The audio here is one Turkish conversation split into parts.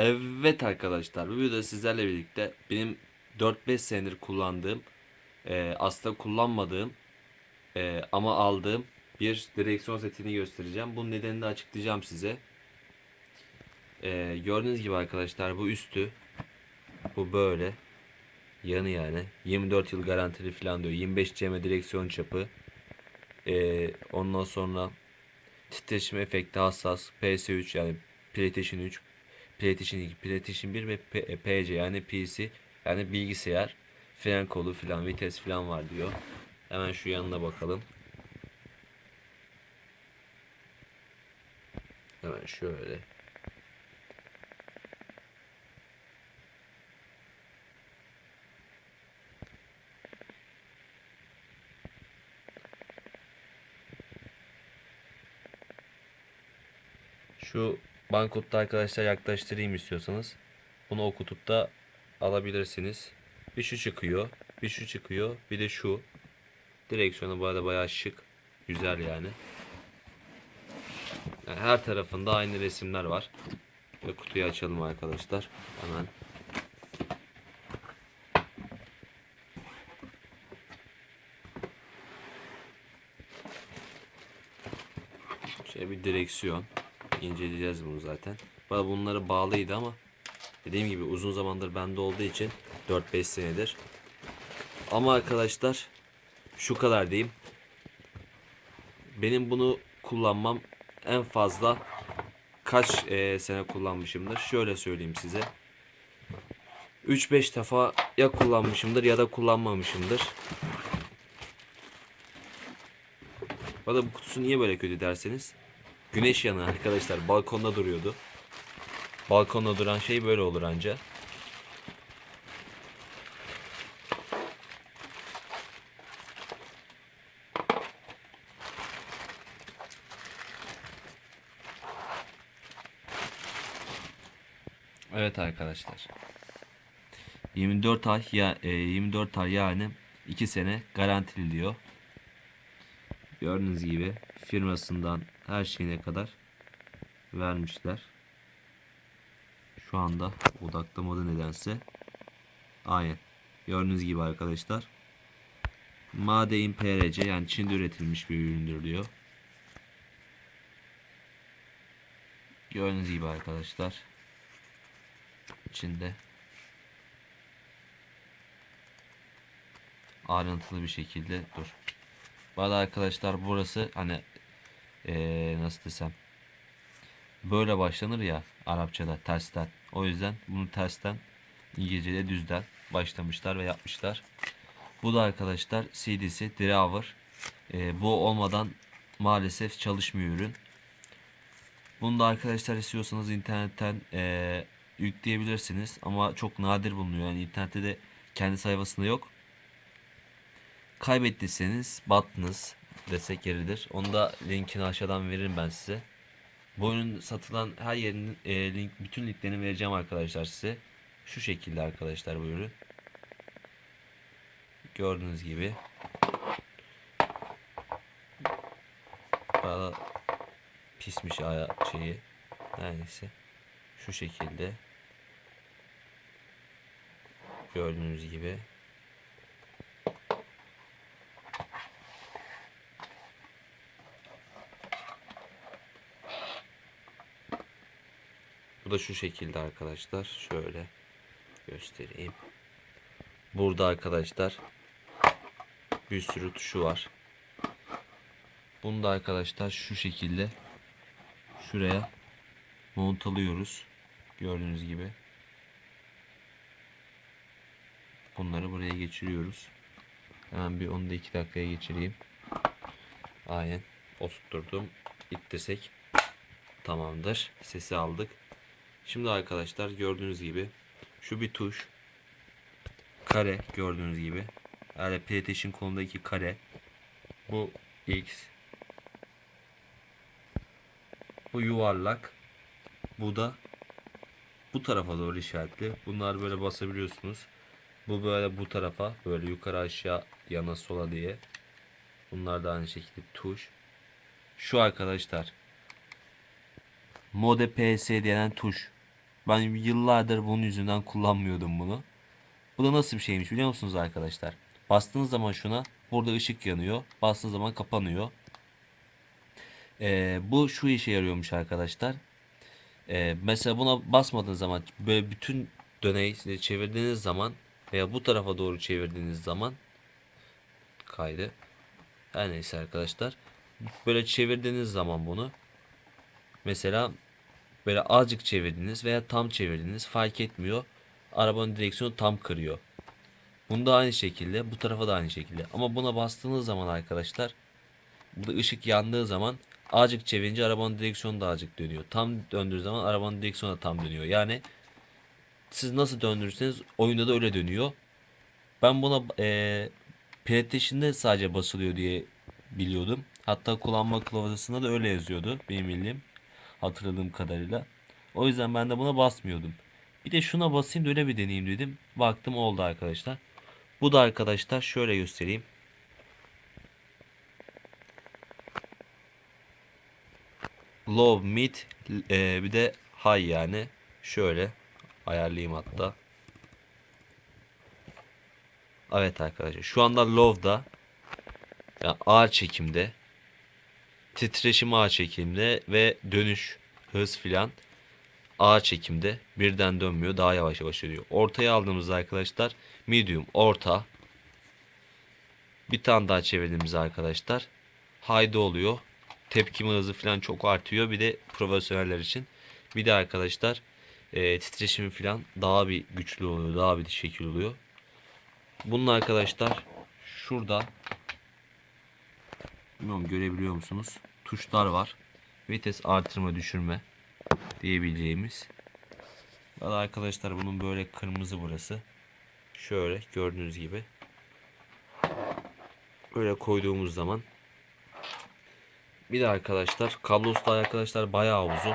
Evet arkadaşlar bu videoda sizlerle birlikte benim 4-5 senedir kullandığım e, aslında kullanmadığım e, ama aldığım bir direksiyon setini göstereceğim. Bunun nedenini de açıklayacağım size. E, gördüğünüz gibi arkadaşlar bu üstü bu böyle yanı yani 24 yıl garantili falan diyor 25 cm direksiyon çapı e, ondan sonra titreşim efekti hassas PS3 yani PlayStation 3 PlayStation 2, PlayStation 1 ve PC yani PC yani bilgisayar fren kolu filan vites filan var diyor. Hemen şu yanına bakalım. Hemen şöyle. Şu bankotta arkadaşlar yaklaştırayım istiyorsanız. Bunu okutup da alabilirsiniz. Bir şu çıkıyor. Bir şu çıkıyor. Bir de şu. Direksiyonu bu arada bayağı şık. Güzel yani. Yani her tarafında aynı resimler var. Ve kutuyu açalım arkadaşlar. Hemen. Şöyle bir direksiyon. İnceleyeceğiz bunu zaten. Bana bunları bağlıydı ama dediğim gibi uzun zamandır bende olduğu için 4-5 senedir. Ama arkadaşlar şu kadar diyeyim. Benim bunu kullanmam en fazla kaç eee, sene kullanmışımdır. Şöyle söyleyeyim size. 3-5 defa ya kullanmışımdır ya da kullanmamışımdır. Bana bu kutusu niye böyle kötü derseniz. Güneş yanı arkadaşlar balkonda duruyordu. Balkonda duran şey böyle olur anca. Evet arkadaşlar. 24 ay ya e, 24 ay yani 2 sene garantili diyor. Gördüğünüz gibi firmasından her şeyine kadar vermişler. Şu anda odaklamadı nedense. Aynen. Gördüğünüz gibi arkadaşlar. Made in PRC yani Çin'de üretilmiş bir üründür diyor. Gördüğünüz gibi arkadaşlar. İçinde ayrıntılı bir şekilde dur. Bu arada arkadaşlar burası hani eee, nasıl desem böyle başlanır ya Arapçada tersten. O yüzden bunu tersten İngilizce'de düzden başlamışlar ve yapmışlar. Bu da arkadaşlar CD'si Driver. Eee, bu olmadan maalesef çalışmıyor ürün. Bunu da arkadaşlar istiyorsanız internetten eee, yükleyebilirsiniz ama çok nadir bulunuyor. Yani internette de kendi sayfasında yok. Kaybettiyseniz battınız desek yeridir. Onu da linkini aşağıdan veririm ben size. Bu oyunun satılan her yerinin e, link, bütün linklerini vereceğim arkadaşlar size. Şu şekilde arkadaşlar bu ürün. Gördüğünüz gibi. Daha pismiş aya şeyi. Neyse. Şu şekilde. Gördüğünüz gibi. Bu da şu şekilde arkadaşlar. Şöyle göstereyim. Burada arkadaşlar bir sürü tuşu var. Bunu da arkadaşlar şu şekilde şuraya montalıyoruz. Gördüğünüz gibi. Bunları buraya geçiriyoruz. Hemen bir onu da 2 dakikaya geçireyim. Aynen. Oturtturdum. İttirsek tamamdır. Sesi aldık. Şimdi arkadaşlar gördüğünüz gibi şu bir tuş. Kare gördüğünüz gibi. Yani PlayStation konudaki kare. Bu X. Bu yuvarlak. Bu da bu tarafa doğru işaretli. Bunlar böyle basabiliyorsunuz. Bu böyle bu tarafa böyle yukarı aşağı yana sola diye. Bunlar da aynı şekilde tuş. Şu arkadaşlar. Mode PS denen tuş. Ben yıllardır bunun yüzünden kullanmıyordum bunu. Bu da nasıl bir şeymiş biliyor musunuz arkadaşlar? Bastığınız zaman şuna burada ışık yanıyor. Bastığınız zaman kapanıyor. Ee, bu şu işe yarıyormuş arkadaşlar. Ee, mesela buna basmadığınız zaman böyle bütün döneyi çevirdiğiniz zaman veya bu tarafa doğru çevirdiğiniz zaman kaydı. Her neyse arkadaşlar. Böyle çevirdiğiniz zaman bunu mesela böyle azıcık çevirdiniz veya tam çevirdiniz fark etmiyor. Arabanın direksiyonu tam kırıyor. Bunda aynı şekilde bu tarafa da aynı şekilde. Ama buna bastığınız zaman arkadaşlar burada ışık yandığı zaman azıcık çevirince arabanın direksiyonu da azıcık dönüyor. Tam döndüğü zaman arabanın direksiyonu da tam dönüyor. Yani siz nasıl döndürürseniz oyunda da öyle dönüyor. Ben buna eee PlayStation'da sadece basılıyor diye biliyordum. Hatta kullanma kılavuzunda da öyle yazıyordu benim bildiğim. Hatırladığım kadarıyla. O yüzden ben de buna basmıyordum. Bir de şuna basayım da öyle bir deneyeyim dedim. Baktım oldu arkadaşlar. Bu da arkadaşlar şöyle göstereyim. Low, mid, e, bir de high yani. Şöyle ayarlayayım hatta. Evet arkadaşlar şu anda low'da yani ağır çekimde titreşim ağır çekimde ve dönüş hız filan ağır çekimde birden dönmüyor daha yavaş yavaş dönüyor. Ortaya aldığımızda arkadaşlar medium orta bir tane daha çevirdiğimizde arkadaşlar high'de oluyor. Tepkime hızı filan çok artıyor. Bir de profesyoneller için. Bir de arkadaşlar e, titreşimi filan daha bir güçlü oluyor. Daha bir şekil oluyor. Bunun arkadaşlar şurada bilmiyorum görebiliyor musunuz? Tuşlar var. Vites artırma düşürme diyebileceğimiz. Valla arkadaşlar bunun böyle kırmızı burası. Şöyle gördüğünüz gibi. Böyle koyduğumuz zaman bir de arkadaşlar kablosu da arkadaşlar bayağı uzun.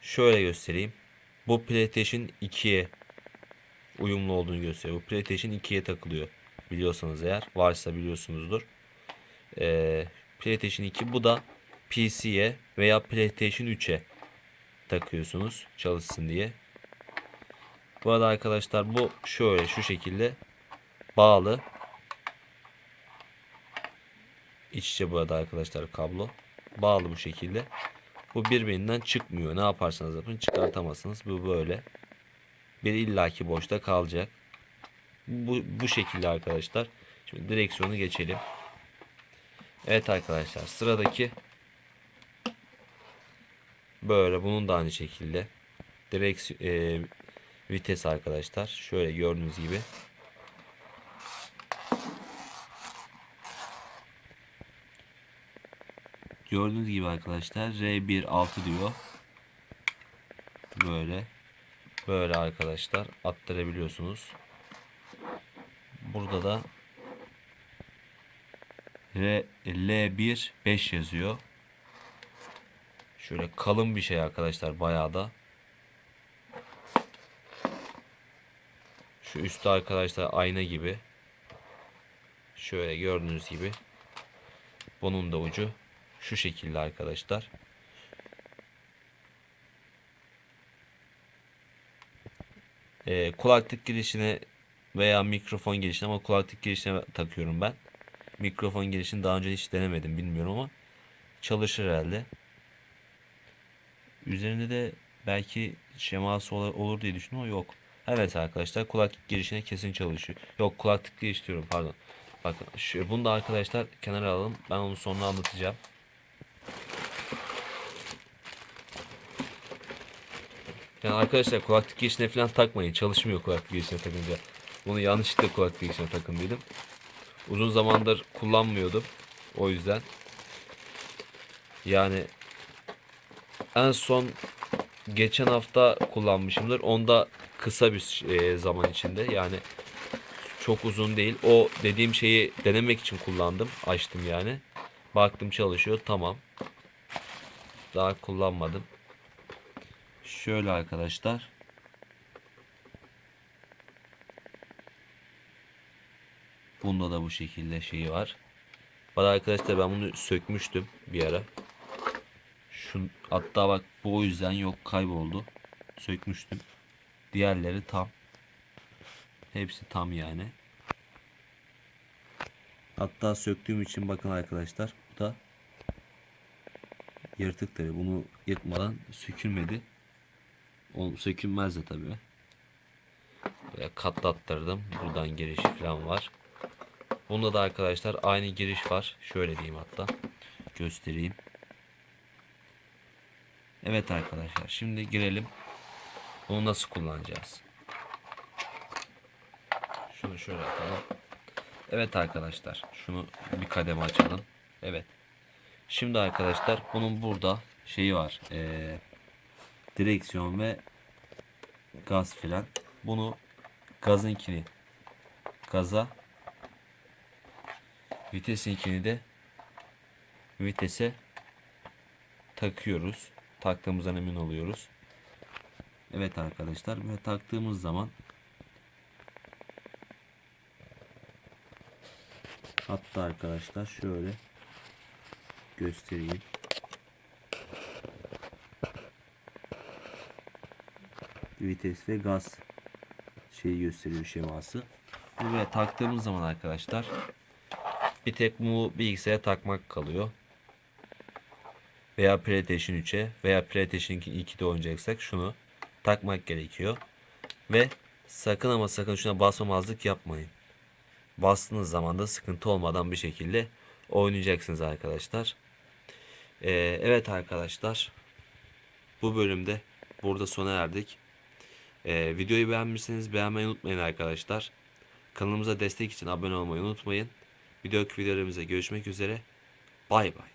Şöyle göstereyim. Bu PlayStation 2'ye uyumlu olduğunu gösteriyor. Bu PlayStation 2'ye takılıyor. Biliyorsanız eğer. Varsa biliyorsunuzdur. Ee, PlayStation 2 bu da PC'ye veya PlayStation 3'e takıyorsunuz çalışsın diye. Bu arada arkadaşlar bu şöyle şu şekilde bağlı. İç içe bu arada arkadaşlar kablo. Bağlı bu şekilde. Bu birbirinden çıkmıyor. Ne yaparsanız yapın çıkartamazsınız. Bu böyle. Bir illaki boşta kalacak. Bu, bu şekilde arkadaşlar. Şimdi direksiyonu geçelim. Evet arkadaşlar sıradaki böyle bunun da aynı şekilde direksiyon e, vites arkadaşlar. Şöyle gördüğünüz gibi. Gördüğünüz gibi arkadaşlar R1 6 diyor. Böyle. Böyle arkadaşlar attırabiliyorsunuz. Burada da R, L1 5 yazıyor. Şöyle kalın bir şey arkadaşlar bayağı da. Şu üstte arkadaşlar ayna gibi. Şöyle gördüğünüz gibi. Bunun da ucu şu şekilde arkadaşlar. Ee, kulaklık girişine veya mikrofon girişine ama kulaklık girişine takıyorum ben. Mikrofon girişini daha önce hiç denemedim bilmiyorum ama çalışır herhalde. Üzerinde de belki şeması olur, diye düşündüm ama yok. Evet arkadaşlar kulaklık girişine kesin çalışıyor. Yok kulaklık giriş diyorum pardon. Bakın şu, bunu da arkadaşlar kenara alalım. Ben onu sonra anlatacağım. Yani arkadaşlar kulaklık girişine falan takmayın. Çalışmıyor kulaklık girişine takınca. Bunu yanlışlıkla kulaklık girişine takın dedim. Uzun zamandır kullanmıyordum. O yüzden. Yani en son geçen hafta kullanmışımdır. Onda kısa bir e, zaman içinde. Yani çok uzun değil. O dediğim şeyi denemek için kullandım. Açtım yani. Baktım çalışıyor. Tamam. Daha kullanmadım. Şöyle arkadaşlar. Bunda da bu şekilde şeyi var. Bana arkadaşlar ben bunu sökmüştüm bir ara. Şu, hatta bak bu o yüzden yok kayboldu. sökmüştüm. Diğerleri tam. Hepsi tam yani. Hatta söktüğüm için bakın arkadaşlar bu da yırtık tabi. Bunu yırtmadan sökülmedi. O sökülmez de tabi. Böyle katlattırdım. Buradan girişi falan var. Bunda da arkadaşlar aynı giriş var. Şöyle diyeyim hatta. Göstereyim. Evet arkadaşlar şimdi girelim. Bunu nasıl kullanacağız? Şunu şöyle atalım. Evet arkadaşlar şunu bir kademe açalım. Evet. Şimdi arkadaşlar bunun burada şeyi var. Ee, direksiyon ve gaz filan. Bunu gazınkini gaza vitesinkini de vitese takıyoruz. Taktığımızdan emin oluyoruz. Evet arkadaşlar ve taktığımız zaman hatta arkadaşlar şöyle göstereyim. Vites ve gaz şeyi gösteriyor şeması. Buraya taktığımız zaman arkadaşlar bir tek bu bilgisayara takmak kalıyor. Veya PlayStation 3'e veya PlayStation 2'de oynayacaksak şunu takmak gerekiyor. Ve sakın ama sakın şuna basmamazlık yapmayın. Bastığınız zaman da sıkıntı olmadan bir şekilde oynayacaksınız arkadaşlar. Ee, evet arkadaşlar. Bu bölümde burada sona erdik. Ee, videoyu beğenmişseniz beğenmeyi unutmayın arkadaşlar. Kanalımıza destek için abone olmayı unutmayın. Bir dahaki görüşmek üzere. Bay bay.